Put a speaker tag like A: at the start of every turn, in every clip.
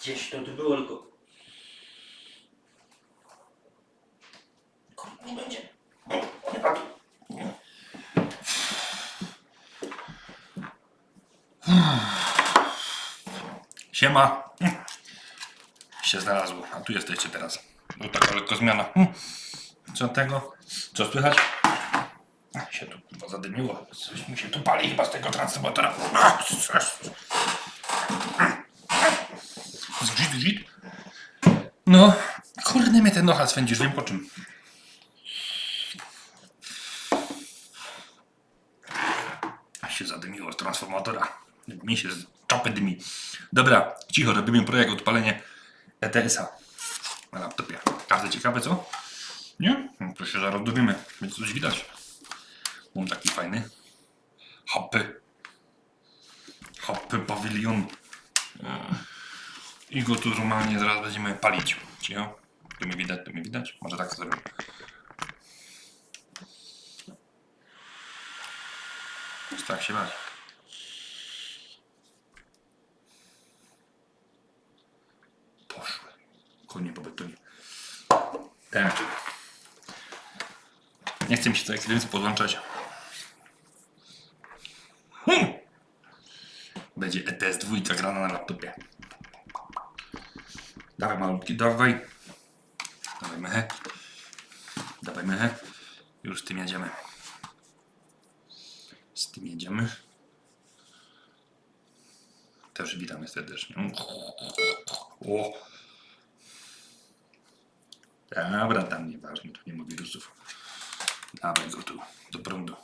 A: Gdzieś to tu było, tylko... Kurde, Nie będzie.
B: Siema. Się znalazło. A tu jesteście teraz. No taka lekko zmiana. Co tego? Co słychać? Się tu chyba zadymiło. Coś mi się tu pali chyba z tego transformatora. No, kurde mnie ten nocha swędzisz, wiem po czym. A się zadymiło z transformatora. Mi się z czapy dymi. Dobra, cicho, robimy projekt odpalenie ETS-a na laptopie. Każdy ciekawe, co? Nie? No to się zaraz dowiemy. Więc coś widać. Mam taki fajny. Hoppy. Hoppy pawilion. I go tu normalnie zaraz będziemy palić. Cicho. Tu mnie widać, tu mnie widać. Może tak. Jest tak się bać. Poszły. Konie po betonie. Tak. Nie chcę mi się jak więcej podłączać. Hmm. Będzie ETS dwójka grana na laptopie. Dawaj malutki, dawaj. Dawaj mechę. Dawaj mechę. Już z tym jedziemy. Z tym jedziemy. Też witamy serdecznie. O. Dobra, tam nieważne, tu nie ma wirusów. Dawaj go tu, do prądu.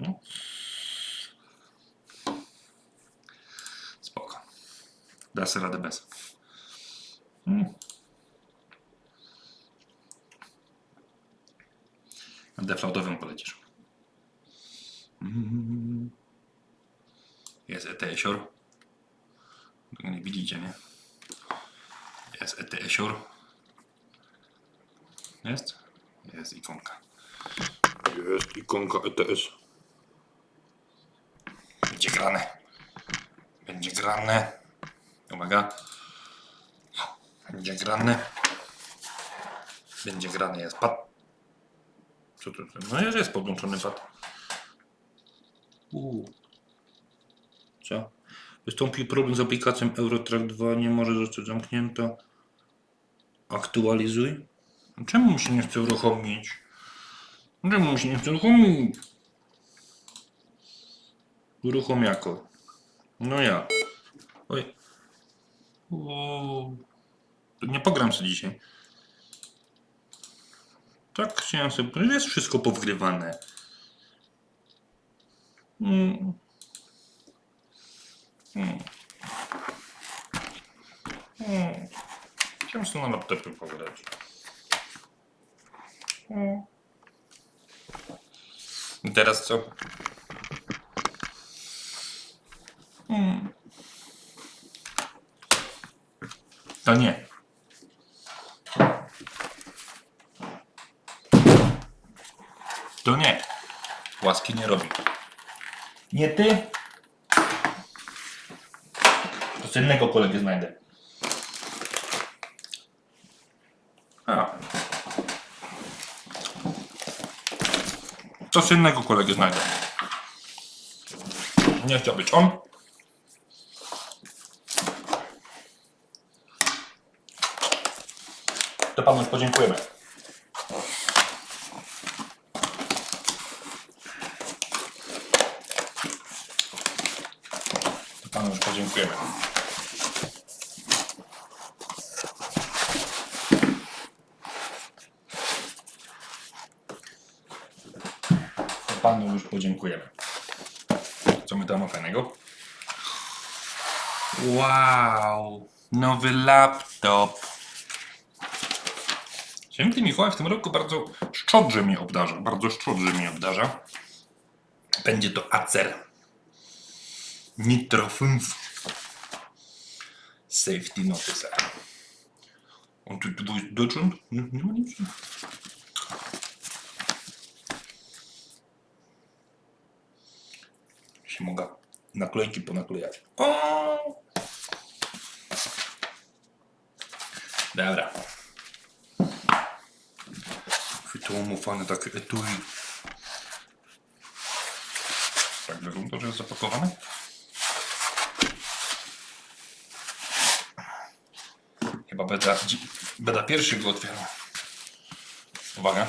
B: No. Spoko. Da sobie radę bez. Mm. Na deflaudowym polecisz. Mm. Jest ETS-ior. Tego nie widzicie, nie? Jest ETS-ior. Jest? Jest ikonka. Jest ikonka ETS. Będzie grane. Będzie grane. Uwaga. Będzie grane. Będzie grane. Jest pad. Co tu? No jest, jest podłączony pad. Uuu. Co? Wystąpił problem z aplikacją Eurotrack 2. Nie może zostać zamknięta. Aktualizuj. Czemu mi się nie chce uruchomić? Czemu mi się nie chce uruchomić? Uruchom jako. No ja. Oj. O. Nie pogram sobie dzisiaj. Tak chciałem sobie. powiedzieć, Jest wszystko powgrywane. Mm. Mm. Mm. Chciałem sobie na laptopie pograć. Mm. I teraz co? Mm. To nie. To nie. Łaski nie robi. Nie ty. To co innego kolegę znajdę. A. To co innego kolegę znajdę. Nie chciał być on. To panu już podziękujemy. To panu już podziękujemy. To podziękujemy. Co my tam ma fajnego? Wow, nowy laptop. Święty Mikołaj w tym roku bardzo szczodrze mnie obdarza. Bardzo szczodrze mnie obdarza. Będzie to Acer Nitro 5 Safety Notice. Und du, du? Nie, nie ma nic. ćemo ga naklejki ponaklejać. O! Dobra. I tu fajne takie etui. Tak wygląda, że jest zapakowane. Chyba będę, będę pierwszy go otwierał. Uwaga.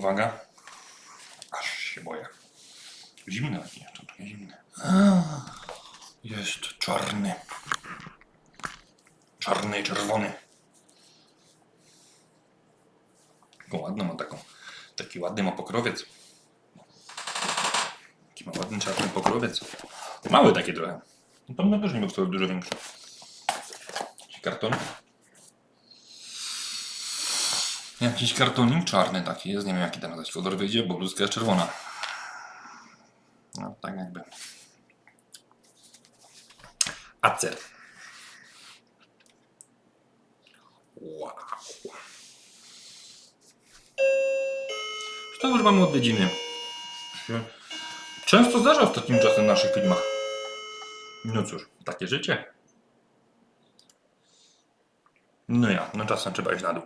B: Uwaga. Aż się boję. Zimne jeszcze, trochę zimne. Jest czarny. Czarny i czerwony. Ładną ma taką. Taki ładny ma pokrowiec. Taki ma ładny czarny pokrowiec. Mały taki trochę. No to mnie też nie był wcale dużo większy. Karton. Jakiś kartonik czarny taki jest. Nie wiem jaki tam jakiś kolor wyjdzie, bo bluzka jest czerwona. No tak jakby. Acer. Wow. To już mamy odwiedziny. Często zdarza ostatnim czasem w naszych filmach. No cóż, takie życie. No ja, no czasem trzeba iść na dół.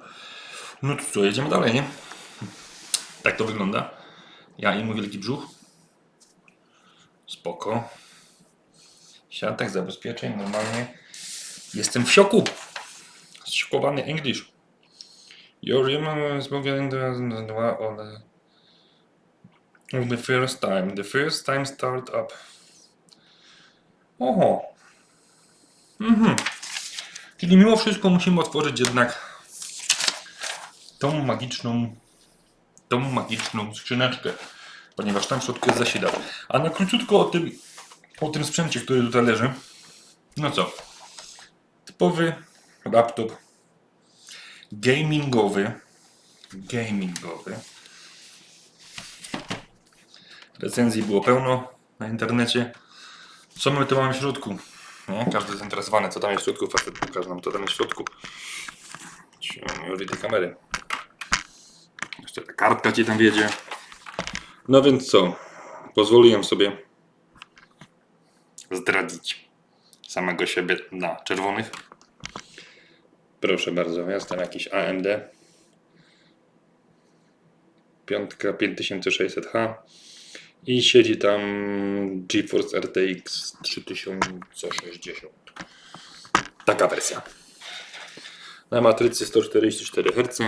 B: No to co, jedziemy dalej, nie? Tak to wygląda. Ja i mój wielki brzuch. Spoko. Siatek, zabezpieczeń, normalnie. Jestem w sioku. Zsiokowany English. Your human moving the on the first time. The first time start up. Oho. Mhm. Czyli mimo wszystko musimy otworzyć jednak tą magiczną tą magiczną skrzyneczkę, ponieważ tam w środku jest zasilacz. A na króciutko o tym, o tym sprzęcie, który tutaj leży. No co? Typowy laptop gamingowy. Gamingowy. Recenzji było pełno na internecie. Co my tu mamy w środku? Nie? Każdy zainteresowany, co tam jest w środku. Facet nam, co tam jest w środku. Nie lubię tej kamery. Jeszcze ta kartka ci tam wiedzie. No więc co? Pozwoliłem sobie zdradzić samego siebie na czerwonych. Proszę bardzo, jest tam jakiś AMD. Piątka 5600H i siedzi tam GeForce RTX 3060. Taka wersja. Na matrycy 144 Hz.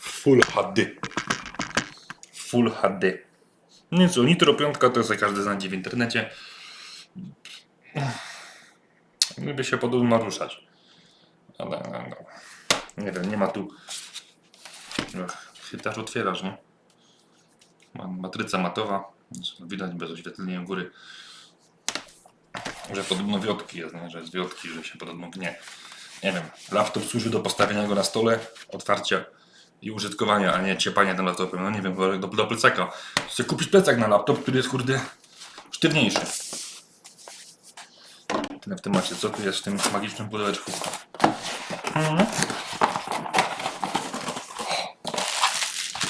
B: Full HD. Full HD. Nie co, Nitro 5 to sobie każdy znajdzie w internecie. Lubię się podobno naruszać. Ale no, nie wiem, nie ma tu. Ach, Chytasz otwierasz, nie? Ma- Matryca matowa. Widać bez oświetlenia góry. Że podobno wiotki jest, nie? że jest wiotki, że się podobno gnie. Nie wiem, laptop służy do postawienia go na stole, otwarcia i użytkowania, a nie ciepania tym laptopem. No nie wiem, do, do plecaka. Chcę kupić plecak na laptop, który jest kurde sztywniejszy. Tyle w temacie. Co tu jest w tym magicznym pudełeczku?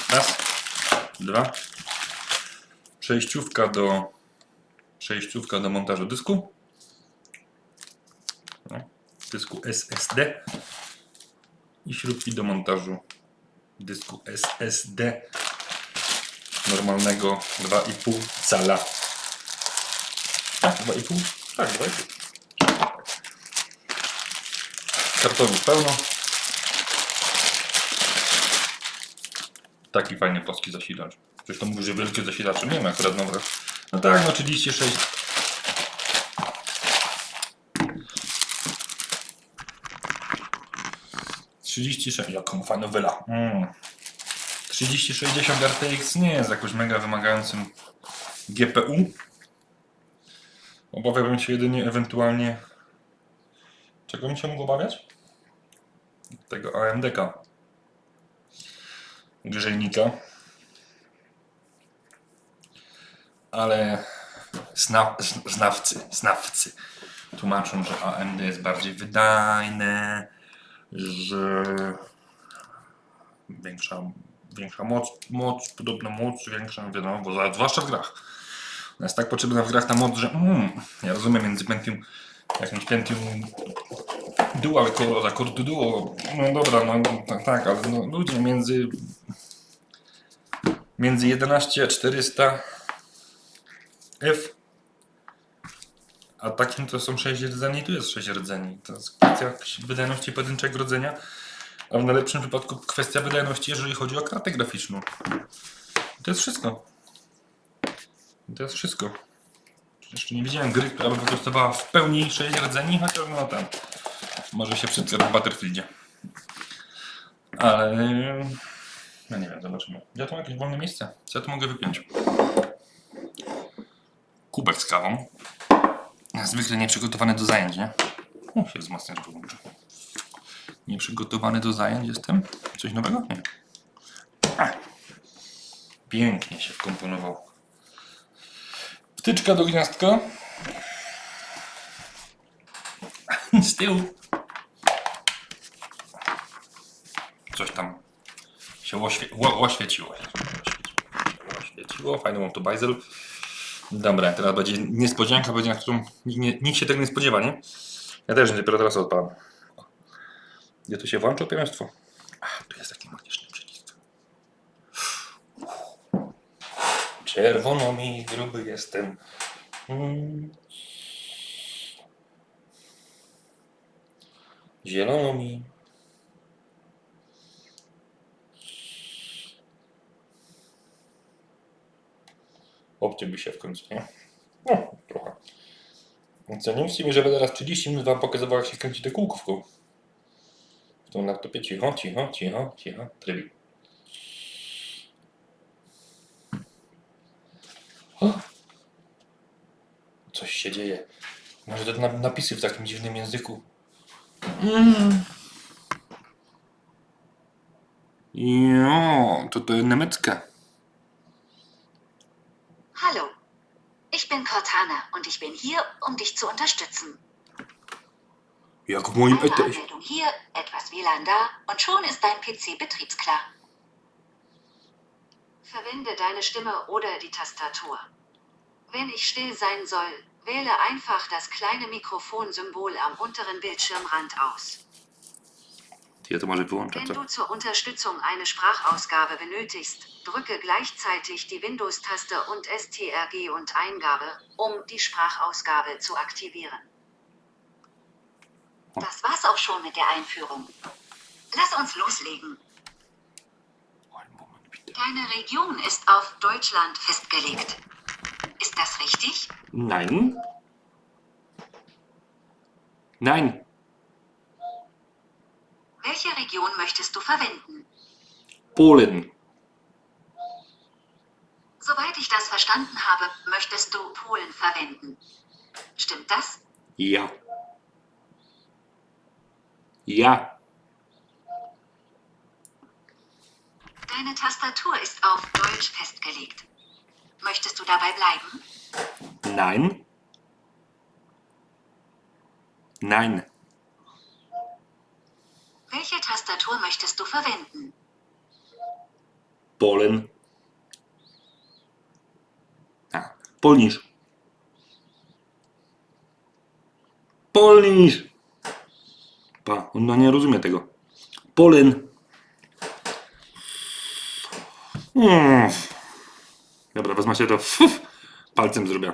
B: Raz, dwa. Przejściówka do przejściówka do montażu dysku. No, dysku SSD i śrubki do montażu dysku SSD normalnego 2,5 cala. Tak, 2,5? Tak, 2,5. Kartonu pełno. Taki fajny polski zasilacz. Ktoś to mówi, że wielkie zasilacze. Nie wiem akurat nowe. No tak, no 36. Trzydzieści sześć, jaką fajną wyla. Mm. 3060 RTX nie jest jakoś mega wymagającym GPU. Obawiałbym się jedynie ewentualnie. Czego bym się mógł obawiać? Tego AMD-ka. Grzejnika. Ale zna, znawcy, znawcy tłumaczą, że AMD jest bardziej wydajne, że większa, większa moc, moc, podobno moc większa, wiadomo, bo za- zwłaszcza w grach. jest tak potrzebna w grach ta moc, że mm, ja rozumiem między Pentium, jakimś Pentium Dual Core, a Core Duo, no dobra, no tak, tak ale no, ludzie między między 11 a 400 F a takim to są 6 rdzeni, tu jest 6 rdzeni. To jest kwestia wydajności pojedynczego rodzenia, a w najlepszym wypadku kwestia wydajności, jeżeli chodzi o kartę graficzną. To jest wszystko. To jest wszystko. Jeszcze nie widziałem gry, która by wykorzystywała w pełni 6 rdzeni, chociaż no tam może się przytkać w Battlefieldzie. Ale no nie wiem, zobaczymy. Ja tu mam jakieś wolne miejsce. Co ja tu mogę wypiąć? Kubek z kawą. Zwykle nieprzygotowany do zajęć, nie? O, się wzmacniacz połączy. Nieprzygotowany do zajęć jestem? Coś nowego? Nie. A. Pięknie się wkomponował. Wtyczka do gniazdka. Z tyłu. Coś tam się oświe ło- oświeciło. Oświeciło. Fajny mam tu bajzel. Dobra, teraz będzie niespodzianka, będzie, na którą nie, nikt się tego nie spodziewa, nie? Ja też dopiero teraz odpalam. Gdzie tu się włącza pierwieństwo? A, tu jest taki magiczny przycisk. Czerwono mi, gruby jestem. Mm. Zielono mi. Obciąłby się w końcu, nie? No, trochę. Ja nie myślcie mi, że będę teraz 30 minut wam pokazywał, jak się kręci te kółko w tym laptopie cicho, cicho, cicho, cicho, trybik. Coś się dzieje. Może te na- napisy w takim dziwnym języku. Mm. Jo, to to jest niemieckie.
C: Bin Cortana und ich bin hier, um dich zu unterstützen.
B: Jak w moim
C: Eine
B: ETS.
C: Anmeldung hier, etwas WLAN da und schon ist dein PC betriebsklar. Verwende deine Stimme oder die Tastatur. Wenn ich still sein soll, wähle einfach das kleine Mikrofonsymbol am unteren Bildschirmrand aus.
B: To może wyłączać,
C: Wenn du zur Unterstützung eine Sprachausgabe benötigst, drücke gleichzeitig die Windows-Taste und STRG und Eingabe, um die Sprachausgabe zu aktivieren. Das war's auch schon mit der Einführung. Lass uns loslegen. Deine Region ist auf Deutschland festgelegt. Ist das richtig?
B: Nein. Nein.
C: Welche Region möchtest du verwenden?
B: Polen.
C: Soweit ich das verstanden habe, möchtest du Polen verwenden. Stimmt das?
B: Ja. Ja.
C: Deine Tastatur ist auf Deutsch festgelegt. Möchtest du dabei bleiben?
B: Nein. Nein.
C: Welche Tastatur möchtest du verwenden?
B: Polen. A, Polnisz. Polnisz. Pa, ona nie rozumie tego. Polen. Mm. Dobra, wezmę się to fuf, palcem zrobię.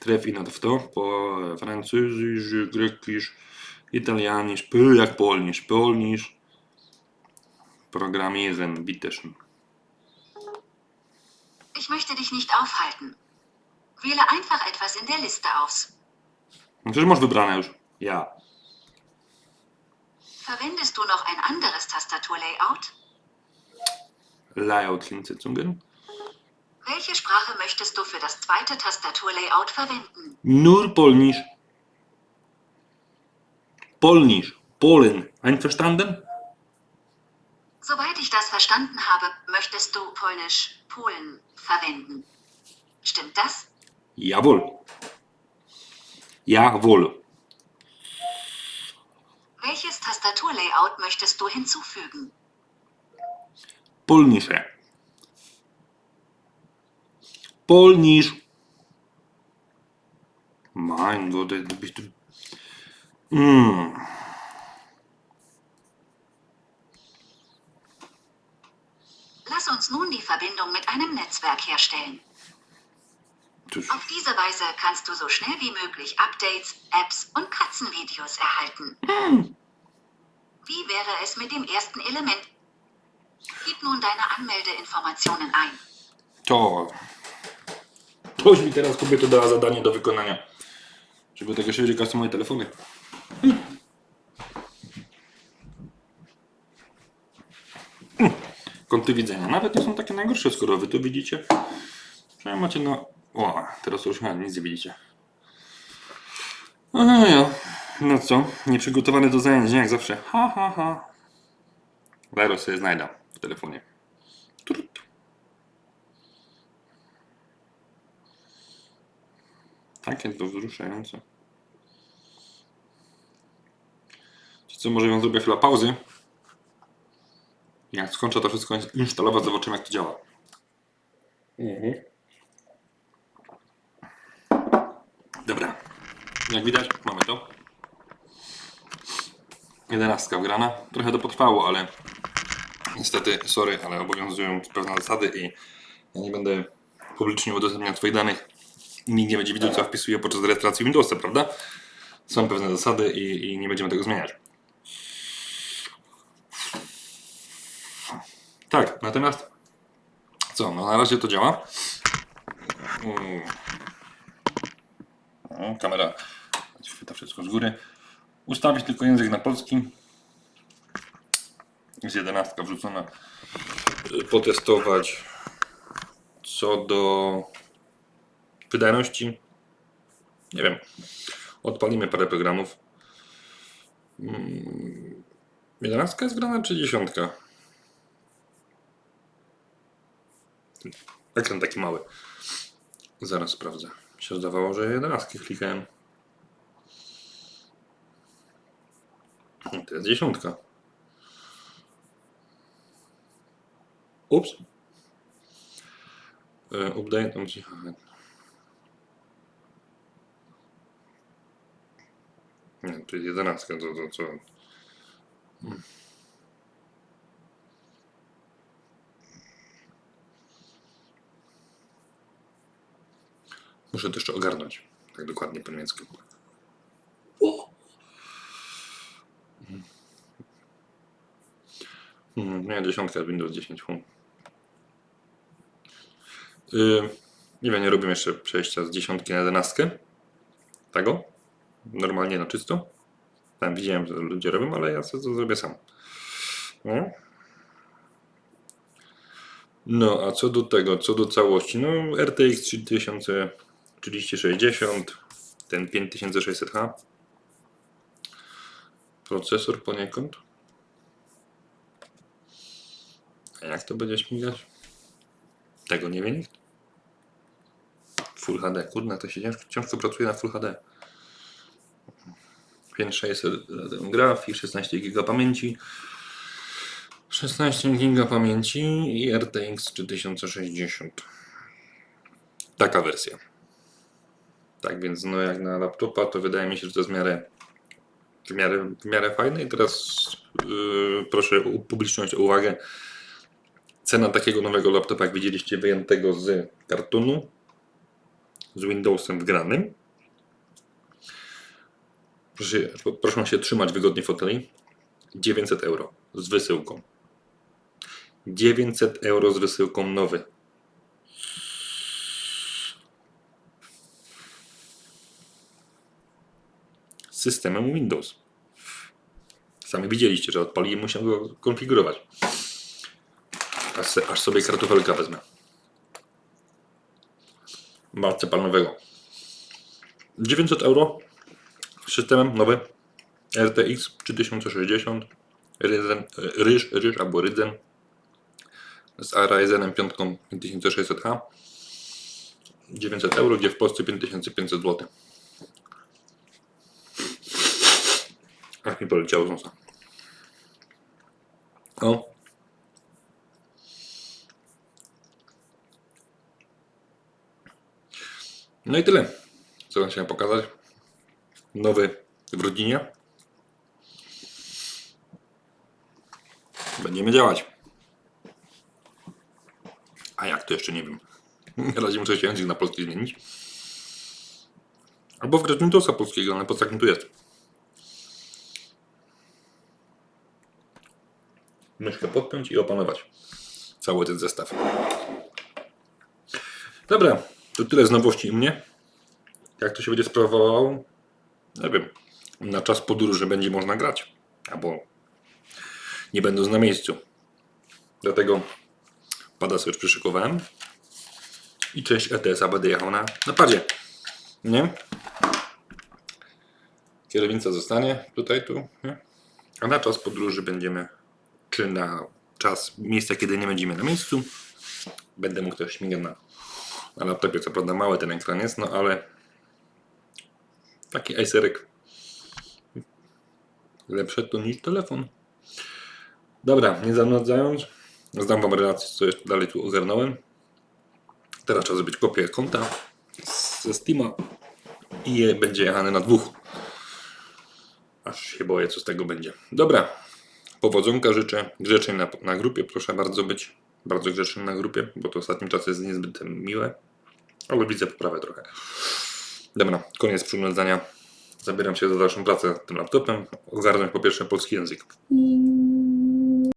B: Tref i na to w to. Po francuzisz, grekisz, italianisz, p jak polnisz, polnisz. Programmieren, bitte schön.
C: Ich möchte dich nicht aufhalten. Wähle einfach etwas in der Liste aus.
B: Przecież masz wybrane już. Ja.
C: Verwendest du noch ein anderes Tastaturlayout?
B: Layout Linsitzungen.
C: Welche Sprache möchtest du für das zweite Tastaturlayout verwenden?
B: Nur Polnisch. Polnisch. Polen. Einverstanden?
C: Soweit ich das verstanden habe, möchtest du Polnisch Polen verwenden. Stimmt das?
B: Jawohl. Jawohl.
C: Welches Tastaturlayout möchtest du hinzufügen?
B: Polnische. Polnisch. Mein Gott, bist du. Mm.
C: Lass uns nun die Verbindung mit einem Netzwerk herstellen.
B: Cóż,
C: Auf diese Weise kannst du so schnell wie möglich Updates, Apps und Katzenvideos erhalten. Wie wäre es mit dem ersten Element? Gib nun deine Anmeldeinformationen ein.
B: to. Toś mi teraz kobieta dała zadanie do wykonania. Żeby tego wiedzieć, moje telefony. Kąty widzenia. Nawet nie są takie najgorsze, skoro wy to widzicie. Przynajmniej macie na... O, teraz już nic nie widzicie. No, ja. no co? Nieprzygotowany do zajęć, jak zawsze. Ha, ha, ha. Zaraz sobie znajdę w telefonie. Trut. Takie to wzruszające. Ci co, może ją zrobię chwilę pauzy. Jak skończę to wszystko instalować, zobaczymy jak to działa. Mhm. Dobra. Jak widać, mamy to. Jedenastka wgrana. Trochę to potrwało, ale niestety, sorry, ale obowiązują pewne zasady i ja nie będę publicznie udostępniał Twoich danych i nikt nie będzie widział, co ja wpisuję podczas rejestracji Windowsa, prawda? Są pewne zasady i, i nie będziemy tego zmieniać. Tak, natomiast co, no na razie to działa. Mm. O, kamera chwyta wszystko z góry. Ustawić tylko język na polski. Jest jedenastka wrzucona. Potestować co do wydajności. Nie wiem. Odpalimy parę programów. Mm, Jedenastka jest grana czy dziesiątka? Ekran taki mały. Zaraz sprawdzę. Mi się zdawało, że jedenastki klikałem. To jest dziesiątka. Ups. E, Update. tam ci-. Nie, to jest jedenastka, to, to co? Muszę to jeszcze ogarnąć. Tak dokładnie po niemiecku. O! Mhm, nie, dziesiątka Windows 10. fu. Yy, nie wiem, nie robię jeszcze przejścia z dziesiątki na jedenastkę. Tego. Normalnie na czysto. Tam widziałem, że ludzie robią, ale ja sobie to zrobię sam. No. No, a co do tego, co do całości, no RTX 3000, 3060, ten 5600H, procesor poniekąd. A jak to będzie śmigać? Tego nie wie nikt. Full HD, kurde, to się ciężko, ciężko pracuje na Full HD. 5600 grafik, 16 GB pamięci, 16 GB pamięci i RTX 3060. Taka wersja. Tak więc, no jak na laptopa, to wydaje mi się, że to jest w miarę, w miarę, w miarę fajne. I teraz yy, proszę upublicznić uwagę. Cena takiego nowego laptopa, jak widzieliście, wyjętego z kartonu, z Windowsem wgranym. Proszę, proszę się trzymać wygodnie foteli. 900 euro z wysyłką. 900 euro z wysyłką nowy. Systemem Windows. Sami widzieliście, że odpaliłem, musiałem go konfigurować. Aż, se, aż sobie kartofelka wezmę. Marcepanowego. 900 euro z systemem nowy RTX 3060 Ryzen, Ryż, Ryż albo Rydzen z Ryzenem 5 5600H 900 euro, gdzie w Polsce 5500 zł. Ach mi poleciało z nosa. O. No i tyle. co wam chciałem pokazać. Nowy w rodzinie. Będziemy działać. A jak to jeszcze nie wiem. Na razie muszę się język na polski zmienić. Albo wgrać Windowsa polskiego, ale po takim tu jest. Myszkę podpiąć i opanować cały ten zestaw. Dobra, to tyle z nowości mnie. Jak to się będzie sprawowało? Nie wiem. Na czas podróży będzie można grać. Albo nie będąc na miejscu. Dlatego pada sobie już przyszykowałem. I część ETS-a będę jechał na napadzie. Nie? Kierownica zostanie tutaj, tu. Nie? A na czas podróży będziemy, czy na czas miejsca, kiedy nie będziemy na miejscu, będę mógł też śmigać na, na laptopie. Co prawda mały ten ekran jest, no ale taki Acerek lepsze to niż telefon. Dobra, nie zanudzając, zdam Wam relację, co jeszcze dalej tu ogarnąłem. Teraz trzeba zrobić kopię konta ze Steama i będzie jechane na dwóch. Aż się boję, co z tego będzie. Dobra, powodzonka życzę. Grzecznej na, na grupie, proszę bardzo być. Bardzo grzecznym na grupie, bo to ostatnim czasem jest niezbyt miłe. Ale widzę poprawę trochę. Dobra, koniec przyglądania. Zabieram się za dalszą pracę nad tym laptopem. Ogarnąć po pierwsze polski język.